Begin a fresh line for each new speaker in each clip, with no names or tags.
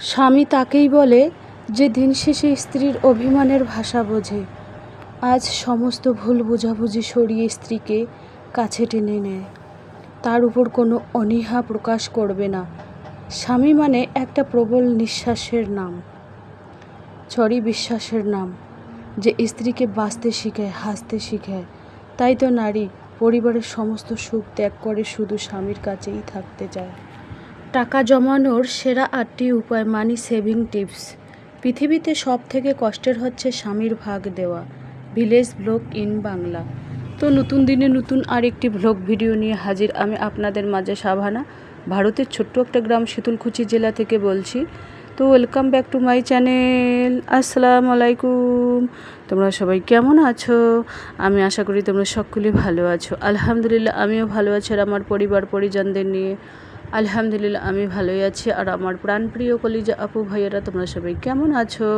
স্বামী তাকেই বলে যে দিন শেষে স্ত্রীর অভিমানের ভাষা বোঝে। আজ সমস্ত ভুল বোঝাবুঝি সরিয়ে স্ত্রীকে কাছে টেনে নেয়। তার উপর কোনো অনীহা প্রকাশ করবে না। স্বামী মানে একটা প্রবল নিঃশ্বাসের নাম। চরি বিশ্বাসের নাম। যে স্ত্রীকে বাঁচতে শিখায়, হাসতে শিখায়, তাই তো নারী পরিবারের সমস্ত সুখ ত্যাগ করে শুধু স্বামীর কাছেই থাকতে চায়। টাকা জমানোর সেরা আটটি উপায় মানি সেভিং টিপস। পৃথিবীতে সব থেকে কষ্টের হচ্ছে স্বামীর ভাগ দেওয়া। Village blog in Bangla. তো নতুন দিনে নতুন আরেকটি ভ্লগ ভিডিও নিয়ে হাজির আমি আপনাদের মাঝে সাভানা, ভারতের ছোট্ট একটা গ্রাম শীতলকুচি জেলা থেকে বলছি। তো welcome back to my channel আসসালামু আলাইকুম। তোমরা সবাই কেমন আছো? আমি আশা করি তোমরা সকলেই ভালো আছো। আলহামদুলিল্লাহ, আমিও ভালো আছি আর আমার পরিবার পরিজনদের নিয়ে। আলহামদুলিল্লাহ, আমি ভালোই আছি। আর আমার প্রাণপ্রিয় কলিজা আপু ভাইয়েরা, তোমরা সবাই কেমন আছো?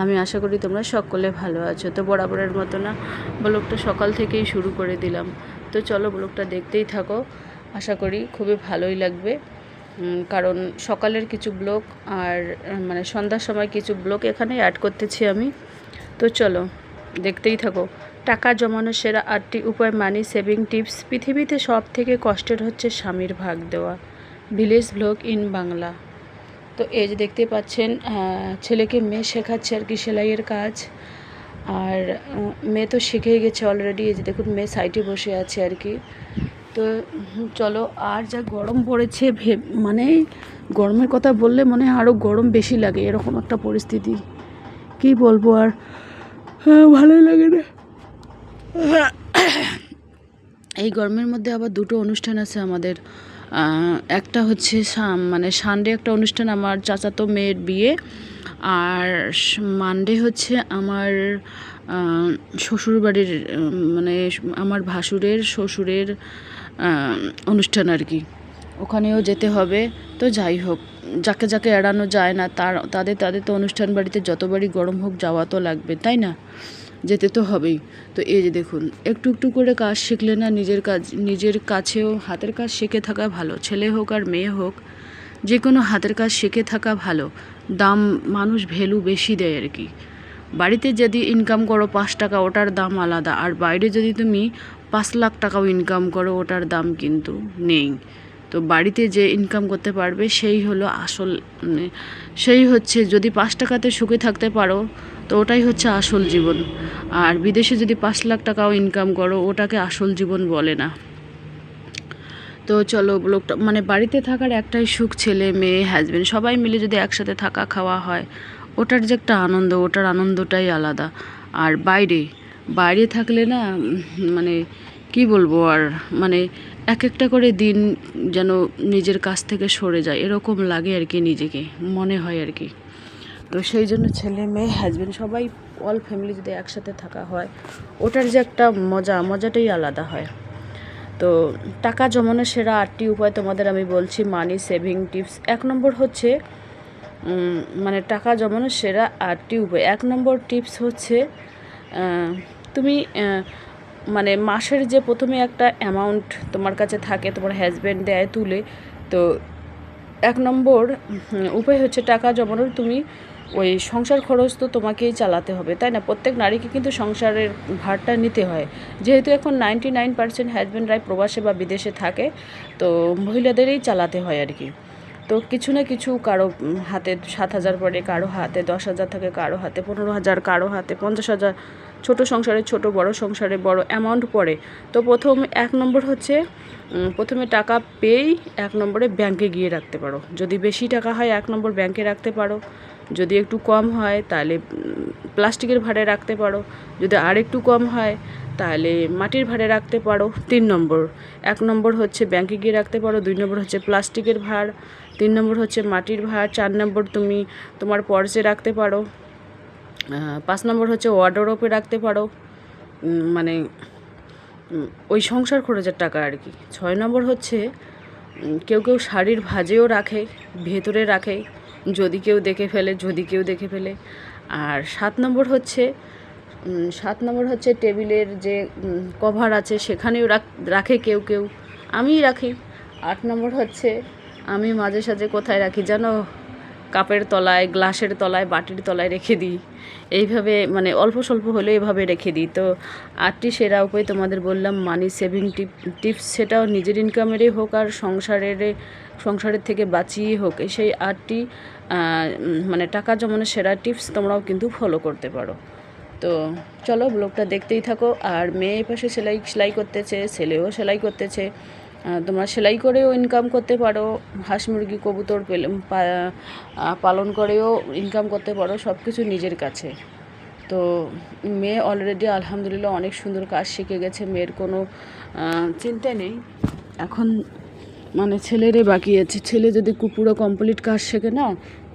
আমি আশা করি তোমরা সকলে ভালো আছো। তো বরাবরের মতো না, ব্লগটা সকাল থেকেই শুরু করে দিলাম। তো চলো ব্লগটা দেখতেই থাকো। আশা করি খুবই ভালোই লাগবে। কারণ সকালের কিছু ব্লগ আর মানে সন্ধ্যার সময় কিছু ব্লগ এখানে অ্যাড করতেছি আমি। তো চলো, দেখতেই থাকো। টাকা জমানোর সেরা আটটি উপায় মানি সেভিং টিপস পৃথিবীতে সব থেকে কষ্টের হচ্ছে স্বামীর ভাগ দেওয়া। Village blog in Bangla. তো এই যে দেখতে পাচ্ছেন ছেলেকে মেয়ে শেখাচ্ছে আর কি সেলাইয়ের কাজ। আর মেয়ে তো শিখেই গেছে অলরেডি এই যে দেখুন মেয়ে সাইডে বসে আছে আর কি। তো চলো আর যা গরম পড়েছে, ভে- মানে গরমের কথা বললে মনে হয় আরও গরম বেশি লাগে, এরকম একটা পরিস্থিতি। কি বলব আর? হ্যাঁ ভালোই লাগে না। এই গরমের মধ্যে আবার দুটো অনুষ্ঠান আছে আমাদের। একটা হচ্ছে মানে সানডে একটা অনুষ্ঠান আমার চাচাতো মেয়ের বিয়ে। আর মানডে হচ্ছে আমার শ্বশুরবাড়ির মানে আমার ভাসুরের শ্বশুরের অনুষ্ঠান আর কি। ওখানেও যেতে হবে। তো যাই হোক, যাকে যাকে এড়ানো যায় না, তার তাদের তাদের তো অনুষ্ঠান বাড়িতে যতবারই গরম হোক যাওয়া তো লাগবে, তাই না? যেতে তো হবেই। তো এই যে দেখুন, একটু একটু করে কাজ শিখলে না নিজের কাজ, নিজের কাছেও হাতের কাজ শিখে থাকা ভালো। ছেলে হোক আর মেয়ে হোক যে কোনো হাতের কাজ শিখে থাকা ভালো। দাম মানুষ ভ্যালু বেশি দেয় আর কি। বাড়িতে যদি ইনকাম করো পাঁচ টাকা, ওটার দাম আলাদা। আর বাইরে যদি তুমি পাঁচ লাখ টাকাও ইনকাম করো, ওটার দাম কিন্তু নেই। তো বাড়িতে যে ইনকাম করতে পারবে, সেই হলো আসল মানে সেই হচ্ছে যদি পাঁচ টাকাতে সুখে থাকতে পারো তো ওটাই হচ্ছে আসল জীবন। আর বিদেশে যদি পাঁচ লাখ টাকাও ইনকাম করো, ওটাকে আসল জীবন বলে না। তো চলো, লোকটা মানে বাড়িতে থাকার একটাই সুখ ছেলে, মেয়ে হাজবেন্ড সবাই মিলে যদি একসাথে থাকা খাওয়া হয়, ওটার যে একটা আনন্দ, ওটার আনন্দটাই আলাদা। আর বাইরে বাইরে থাকলে না মানে কি বলব আর মানে এক একটা করে দিন যেন নিজের কাছ থেকে সরে যায়, এরকম লাগে আর কি নিজেকে, মনে হয় আর কি। তো সেই জন্য ছেলে, মেয়ে হাজব্যান্ড সবাই অল ফ্যামিলি যদি একসাথে থাকা হয়, ওটার যে একটা মজা, মজাটাই আলাদা হয়। তো টাকা জমানোর সেরা আটটি উপায় তোমাদের আমি বলছি মানি সেভিং টিপস এক নম্বর হচ্ছে মানে টাকা জমানোর সেরা আটটি উপায়। এক নম্বর টিপস হচ্ছে তুমি মানে মাসের যে প্রথমে একটা অ্যামাউন্ট তোমার কাছে থাকে, তোমার হাজব্যান্ড দেয় তুলে, তো এক নম্বর উপায় হচ্ছে টাকা জমানোর। তুমি ওই সংসার খরচ তো তোমাকেই চালাতে হবে, তাই না? প্রত্যেক নারীকে কিন্তু সংসারের ভারটা নিতে হয়। যেহেতু এখন নাইনটি নাইন পার্সেন্ট হাজব্যান্ডরাই প্রবাসে বা বিদেশে থাকে, তো মহিলাদেরই চালাতে হয় আর কি। তো কিছু না কিছু কারও হাতে সাত হাজার পড়ে, কারও হাতে দশ হাজার থাকে, কারও হাতে পনেরো হাজার, কারও হাতে পঞ্চাশ হাজার। ছোটো সংসারে ছোট, বড় সংসারে বড় অ্যামাউন্ট পড়ে। তো প্রথম এক নম্বর হচ্ছে প্রথমে টাকা পেয়েই এক নম্বরে ব্যাংকে গিয়ে রাখতে পারো। যদি বেশি টাকা হয়, এক নম্বর ব্যাংকে রাখতে পারো। যদি একটু কম হয়, তাহলে প্লাস্টিকের ভাড়ে রাখতে পারো। যদি আর একটু কম হয়, তাহলে মাটির ভাড়ে রাখতে পারো। তিন নম্বর। এক নম্বর হচ্ছে ব্যাংকে গিয়ে রাখতে পারো। দুই নম্বর হচ্ছে প্লাস্টিকের ভাড়। তিন নম্বর হচ্ছে মাটির ভাড়। চার নম্বর তুমি তোমার পর্সে রাখতে পারো। পাঁচ নম্বর হচ্ছে ওয়ার্ডরোপে রাখতে পারো। মানে ওই সংসার খরচের টাকা আর কি। ছয় নম্বর হচ্ছে কেউ কেউ শাড়ির ভাজেও রাখে, ভেতরে রাখে। যদি কেউ দেখে ফেলে, যদি কেউ দেখে ফেলে। আর সাত নম্বর হচ্ছে সাত নম্বর হচ্ছে টেবিলের যে কভার আছে, সেখানেও রাখ- কেউ কেউ। আমি রাখি। আট নম্বর হচ্ছে, আমি মাঝে সাঝে কোথায় রাখি জানো? কাপের তলায়, গ্লাসের তলায়, বাটির তলায় রেখে দিই। এইভাবে মানে অল্প স্বল্প হলেও এভাবে রেখে দিই। তো আটটি সেরা উপায় তোমাদের বললাম মানি সেভিং টিপ টিপস সেটাও নিজের ইনকামেরই হোক আর সংসারের সংসারের থেকে বাঁচিয়ে হোক সেই আটটি মানে টাকা জমানোর সেরা টিপস তোমরাও কিন্তু ফলো করতে পারো। তো চলো ব্লগটা দেখতেই থাকো, আর মেয়ে পাশে সেলাই সেলাই করতেছে, ছেলেও সেলাই করতেছে তোমরা সেলাই করেও ইনকাম করতে পারো, হাঁস মুরগি, কবুতর পেলে পালন করেও ইনকাম করতে পারো সব কিছু নিজের কাছে। তো মেয়ে অলরেডি আলহামদুলিল্লাহ অনেক সুন্দর কাজ শিখে গেছে, মেয়ের কোনো চিন্তা নেই। এখন মানে ছেলেরই বাকি আছে। ছেলে যদি পুরো কমপ্লিট কাজ শেখে না,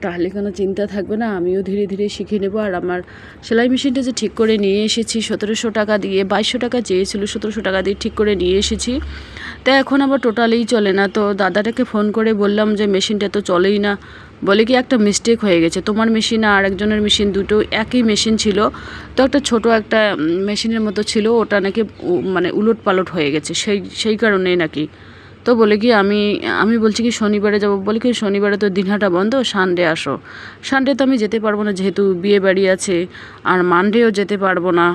তাহলে কোনো চিন্তা থাকবে না, আমিও ধীরে ধীরে শিখে নেব। আর আমার সেলাই মেশিনটা যে ঠিক করে নিয়ে এসেছি, সতেরোশো টাকা দিয়ে, বাইশশো টাকা চেয়েছিল, সতেরোশো টাকা দিয়ে ঠিক করে নিয়ে এসেছি। তা এখন আবার টোটালেই চলে না। তো দাদাটাকে ফোন করে বললাম যে মেশিনটা তো চলেই না। বলে কি, একটা মিস্টেক হয়ে গেছে। তোমার মেশিন আর একজনের মেশিন দুটো একই মেশিন ছিল। তো একটা ছোট একটা মেশিনের মতো ছিল। ওটা নাকি মানে উলট পালট হয়ে গেছে। সেই সেই কারণেই নাকি তো বলে কি আমি আমি বলছি কি শনিবারে যাব? বলে কি শনিবারে তো দিনহাটা বন্ধ, সানডে আসো। সানডে তো আমি যেতে পারব না, যেহেতু বিয়ে বাড়ি আছে, আর মানডেও যেতে পারব না।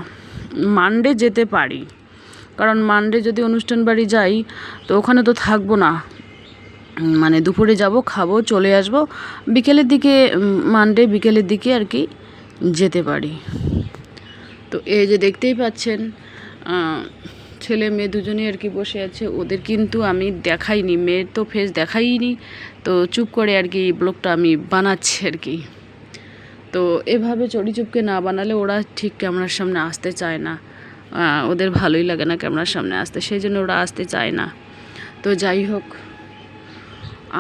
মানডে যেতে পারি, কারণ মানডে যদি অনুষ্ঠান বাড়ি যাই, তো ওখানে তো থাকব না। মানে দুপুরে যাব, খাব, চলে আসব, বিকেলের দিকে, মানডে বিকেলের দিকে আর কি যেতে পারি। তো এই যে দেখতেই পাচ্ছেন ছেলে মেয়ে দুজনেই আর কি বসে আছে। ওদের কিন্তু আমি দেখাইনি, মেয়ের তো ফেস দেখাইনি। তো চুপ করে আর কি ব্লগটা আমি বানাচ্ছি আর কি। তো এভাবে চড়ি চুপকে না বানালে ওরা ঠিক ক্যামেরার সামনে আসতে চায় না। ওদের ভালোই লাগে না ক্যামেরার সামনে আসতে, সেই জন্য ওরা আসতে চায় না। তো যাই হোক,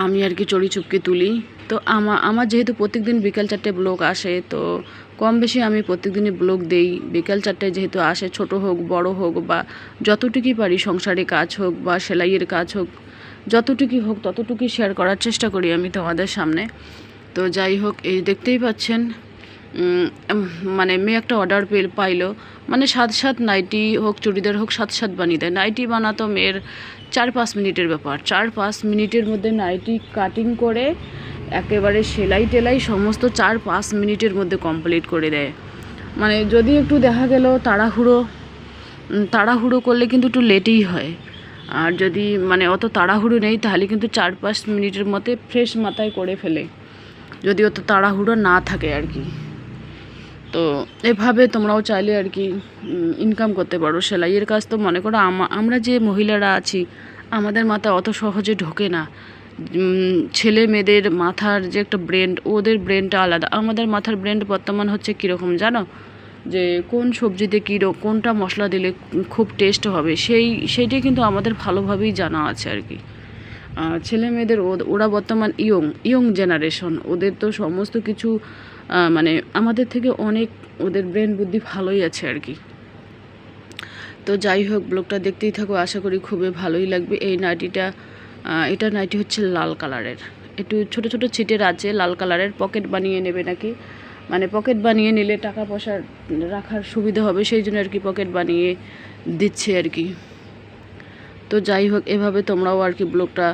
আমি আর কি চড়ি চুপকে তুলি। তো আমার আমার যেহেতু প্রত্যেকদিন বিকাল চারটে ব্লগ আসে, তো কম বেশি আমি প্রত্যেকদিনই ব্লগ দেই। বিকাল চারটায় যেহেতু আসে, ছোট হোক, বড় হোক বা যতটুকুই পারি, সংসারে কাজ হোক বা সেলাইয়ের কাজ হোক, যতটুকুই হোক, ততটুকুই শেয়ার করার চেষ্টা করি আমি তোমাদের সামনে। তো যাই হোক, এই দেখতেই পাচ্ছেন মানে মেয়ে একটা অর্ডার পেল, পাইলো। মানে সাত সাত নাইটি হোক, চুড়িদার হোক, সাত সাত বানিয়ে দেয়। নাইটি বানাতো মেয়ের চার পাঁচ মিনিটের ব্যাপার। চার পাঁচ মিনিটের মধ্যে নাইটি কাটিং করে একেবারে সেলাই টেলাই সমস্ত চার পাঁচ মিনিটের মধ্যে কমপ্লিট করে দেয়। মানে যদি একটু দেখা গেল তাড়াহুড়ো তাড়াহুড়ো করলে কিন্তু একটু লেটেই হয়। আর যদি মানে অত তাড়াহুড়ো নেই, তাহলে কিন্তু চার পাঁচ মিনিটের মধ্যে ফ্রেশ মাথায় করে ফেলে। যদি অত তাড়াহুড়ো না থাকে আর কি। তো এভাবে তোমরাও চাইলে আর কি ইনকাম করতে পারো। সেলাইয়ের কাজ তো মনে করো, আমা- আমরা যে মহিলারা আছি, আমাদের মাথায় অত সহজে ঢোকে না। ছেলে মেয়েদের মাথার যে একটা ব্রেন ওদের ব্রেনটা আলাদা। আমাদের মাথার ব্রেন বর্তমান হচ্ছে কীরকম জানো? যে কোন সবজিতে কী কোনটা মশলা দিলে খুব টেস্ট হবে সেই সেইটাই কিন্তু আমাদের ভালোভাবেই জানা আছে আর কি। ছেলে মেয়েদের ওরা বর্তমান ইয়ং ইয়ং জেনারেশন ওদের তো সমস্ত কিছু মানে আমাদের থেকে অনেক ওদের ব্রেন বুদ্ধি ভালোই আছে আর কি। তো যাই হোক ব্লগটা দেখতেই থাকো আশা করি খুবই ভালোই লাগবে। এই নাইটিটা আহ, এটা নাইটি হচ্ছে লাল কালারের। একটু ছোট ছোট ছিটের আছে, লাল কালারের। পকেট বানিয়ে নেবে নাকি? মানে পকেট বানিয়ে নিলে টাকা পয়সা রাখার সুবিধা হবে, সেই জন্য আর কি পকেট বানিয়ে দিচ্ছে আর কি। তো যাই হোক, এভাবে তোমরাও আর কি ব্লগটা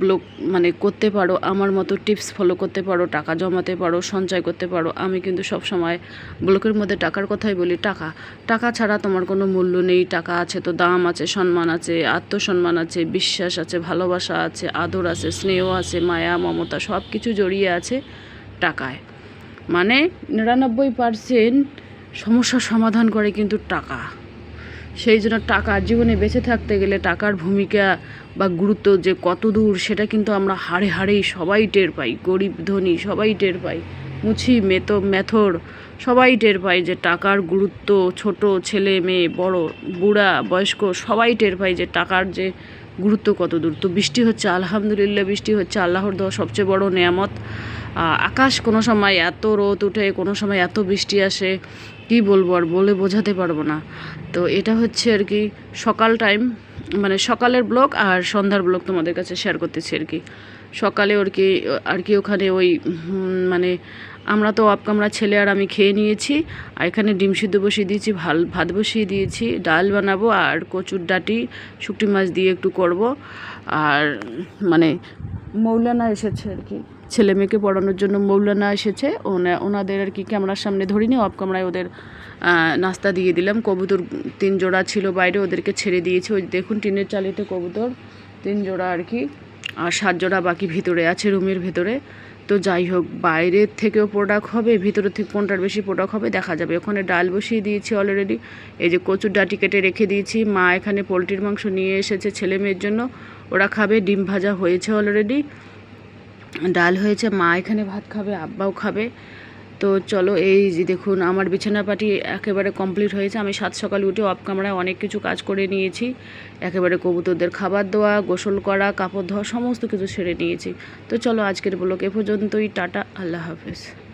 ব্লগ মানে করতে পারো, আমার মতো টিপস ফলো করতে পারো, টাকা জমাতে পারো, সঞ্চয় করতে পারো। আমি কিন্তু সব সময় ব্লকের মধ্যে টাকার কথাই বলি, টাকা। টাকা ছাড়া তোমার কোনো মূল্য নেই, টাকা আছে তো দাম আছে, সম্মান আছে, আত্মসম্মান আছে, বিশ্বাস আছে, ভালোবাসা আছে, আদর আছে, স্নেহ আছে, মায়া, মমতা সব কিছু জড়িয়ে আছে টাকায়। মানে নিরানব্বই পার্সেন্ট সমস্যার সমাধান করে কিন্তু টাকা। সেই জন্য টাকা জীবনে বেঁচে থাকতে গেলে টাকার ভূমিকা বা গুরুত্ব যে কত দূর, সেটা কিন্তু আমরা হাড়ে হাড়েই সবাই টের পাই। গরিব, ধনী সবাই টের পাই। মুছি, মেতো, মেথর সবাই টের পাই যে টাকার গুরুত্ব, ছোট, ছেলে, মেয়ে, বড়, বুড়া, বয়স্ক সবাই টের পাই যে টাকার যে গুরুত্ব কত দূর। তো বৃষ্টি হচ্ছে, আলহামদুলিল্লাহ বৃষ্টি হচ্ছে, আল্লাহর দেওয়া সবচেয়ে বড় নেয়ামত। আকাশ কোনো সময় এত রোদ উঠে, কোনো সময় এত বৃষ্টি আসে। কি বলব আর বলে বোঝাতে পারব না। তো এটা হচ্ছে আর কি সকাল টাইম মানে সকালের ব্লগ আর সন্ধ্যার ব্লগ তোমাদের কাছে শেয়ার করতেছি আর কি। সকালে ওর কি, আর কি ওখানে ওই মানে আমরা তো অফ কামরা ছেলে আর আমি খেয়ে নিয়েছি, আর এখানে ডিম সিদ্ধ বসিয়ে দিয়েছি, ভালো, ভাত বসিয়ে দিয়েছি, ডাল বানাবো আর কচুর ডাটি শুকটি মাছ দিয়ে একটু করব। আর মানে মৌলানা এসেছে আর কি। ছেলে মেয়েকে পড়ানোর জন্য মৌলানা এসেছে। ওনা- ওনাদের আর কি ক্যামেরার সামনে ধরিনি অফ ক্যামেরায় ওদের নাস্তা দিয়ে দিলাম। কবুতর তিন জোড়া ছিল বাইরে, ওদেরকে ছেড়ে দিয়েছি। ওই দেখুন টিনের চালিতে কবুতর, তিন জোড়া আর কি। আর সাত জোড়া বাকি ভিতরে আছে, রুমের ভেতরে। তো যাই হোক বাইরের থেকেও প্রোডাক্ট হবে ভিতরের থেকে কোনটার বেশি প্রোডাক্ট হবে দেখা যাবে। ওখানে ডাল বসিয়ে দিয়েছি অলরেডি এই যে কচুর ডাটি কেটে রেখে দিয়েছি। মা এখানে পোলট্রির মাংস নিয়ে এসেছে ছেলে মেয়ের জন্য। ওরা খাবে, ডিম ভাজা হয়েছে অলরেডি ডাল হয়েছে, মা এখানে ভাত খাবে, আব্বাও খাবে। তো চলো এই যে দেখুন, আমার বিছানা পাটি একেবারে কমপ্লিট হয়েছে। আমি সাত সকালে উঠে অফ ক্যামেরায় অনেক কিছু কাজ করে নিয়েছি। একেবারে কবুতরদের খাবার দেওয়া, গোসল করা, কাপড় ধোয়া, সমস্ত কিছু সেরে নিয়েছি। তো চলো আজকের ব্লগ এ পর্যন্তই, টাটা, আল্লাহ হাফেজ।